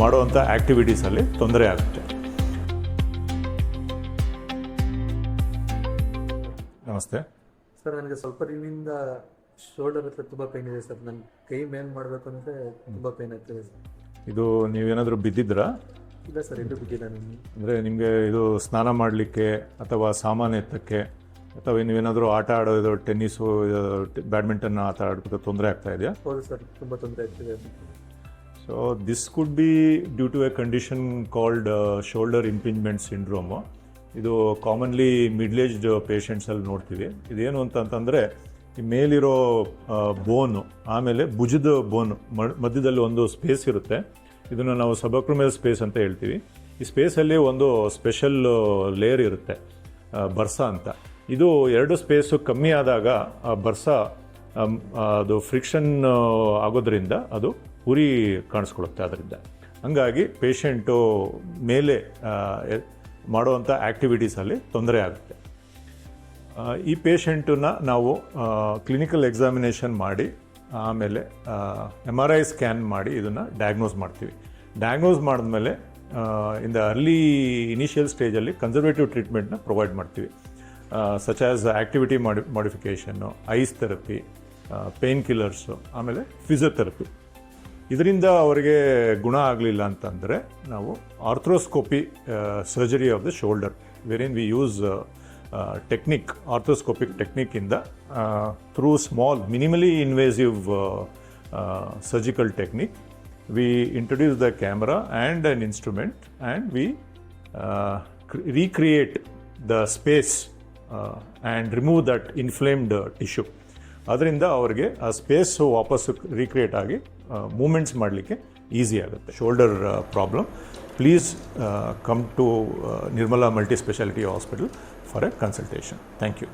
ಮಾಡುವಂಥ ಆ್ಯಕ್ಟಿವಿಟೀಸಲ್ಲಿ ತೊಂದರೆ ಆಗುತ್ತೆ. ನಮಸ್ತೆ. ಸರ್ ನನಗೆ ಸ್ವಲ್ಪ ದಿನದಿಂದ ಶೋಲ್ಡರ್ ಹತ್ರ ತುಂಬ ಪೇನ್ ಇದೆ ಸರ್. ನನ್ನ ಕೈ ಮೇನ್ ಮಾಡಬೇಕು ಅಂದರೆ ತುಂಬ ಪೇನ್ ಆಗ್ತಿದೆ ಸರ್. ಇದು ನೀವೇನಾದರೂ ಬಿದ್ದಿದ್ರಾ? ಇಲ್ಲ ಸರ್ ಇದು ಬಿದ್ದಿಲ್ಲ ನನಗೆ ಅಂದರೆ ನಿಮಗೆ ಇದು ಸ್ನಾನ ಮಾಡಲಿಕ್ಕೆ ಅಥವಾ ಸಾಮಾನು ಎತ್ತಕ್ಕೆ ಅಥವಾ ನೀವೇನಾದರೂ ಆಟ ಆಡೋದು ಟೆನ್ನಿಸು ಬ್ಯಾಡ್ಮಿಂಟನ್ ಆಟ ಆಡೋದಕ್ಕೆ ತೊಂದರೆ ಆಗ್ತಾ ಇದೆಯಾ? ಹೌದು ಸರ್ ತುಂಬ ತೊಂದರೆ ಆಗ್ತಿದೆ. So this could be due to a condition called shoulder impingement syndrome ಇದು ಕಾಮನ್ಲಿ ಮಿಡ್ಲ್ ಏಜ್ಡ್ ಪೇಷಂಟ್ಸಲ್ಲಿ ನೋಡ್ತೀವಿ. ಇದೇನು ಅಂತಂತಂದರೆ, ಈ ಮೇಲಿರೋ ಬೋನು ಆಮೇಲೆ ಭುಜದ ಬೋನು ಮಧ್ಯದಲ್ಲಿ ಒಂದು ಸ್ಪೇಸ್ ಇರುತ್ತೆ. ಇದನ್ನು ನಾವು ಸಬಕ್ರಮೇಲ್ ಸ್ಪೇಸ್ ಅಂತ ಹೇಳ್ತೀವಿ. ಈ ಸ್ಪೇಸಲ್ಲಿ ಒಂದು ಸ್ಪೆಷಲ್ ಲೇಯರ್ ಇರುತ್ತೆ ಬರ್ಸ ಅಂತ. ಇದು ಎರಡು ಸ್ಪೇಸು ಕಮ್ಮಿ ಆದಾಗ, ಆ ಬರ್ಸ ಅದು ಫ್ರಿಕ್ಷನ್ ಆಗೋದ್ರಿಂದ ಅದು ಉರಿ ಕಾಣಿಸ್ಕೊಳುತ್ತೆ ಅದರಿಂದ. ಹಂಗಾಗಿ ಪೇಷಂಟು ಮೇಲೆ ಮಾಡುವಂಥ ಆ್ಯಕ್ಟಿವಿಟೀಸಲ್ಲಿ ತೊಂದರೆ ಆಗುತ್ತೆ. ಈ ಪೇಷಂಟನ್ನ ನಾವು ಕ್ಲಿನಿಕಲ್ ಎಕ್ಸಾಮಿನೇಷನ್ ಮಾಡಿ, ಆಮೇಲೆ ಎಂ ಆರ್ ಐ ಸ್ಕ್ಯಾನ್ ಮಾಡಿ ಇದನ್ನು ಡಯಾಗ್ನೋಸ್ ಮಾಡ್ತೀವಿ. ಡಯಾಗ್ನೋಸ್ ಮಾಡಿದ್ಮೇಲೆ ಇನ್ ದ ಅರ್ಲಿ ಇನಿಷಿಯಲ್ ಸ್ಟೇಜಲ್ಲಿ ಕನ್ಸರ್ವೇಟಿವ್ ಟ್ರೀಟ್ಮೆಂಟ್ನ ಪ್ರೊವೈಡ್ ಮಾಡ್ತೀವಿ. ಸಚ್ ಆಸ್ ಆ್ಯಕ್ಟಿವಿಟಿ ಮಾಡಿ modification ice therapy pain killers ಆಮೇಲೆ ಫಿಸಿಯೋಥೆರಪಿ ಇದರಿಂದ ಅವರಿಗೆ ಗುಣ ಆಗಲಿಲ್ಲ ಅಂತಂದರೆ ನಾವು arthroscopy surgery of the shoulder wherein we use technique arthroscopic ಟೆಕ್ನಿಕ್ಕಿಂದ through small minimally invasive surgical technique we introduce the camera and an instrument and we recreate the space and remove that inflamed tissue ಅದರಿಂದ ಅವರಿಗೆ ಆ space ವಾಪಸ್ recreate ಆಗಿ moments ಮಾಡಲಿಕ್ಕೆ easy ಆಗುತ್ತೆ. Shoulder problem please come to Nirmala multi speciality hospital for a consultation thank you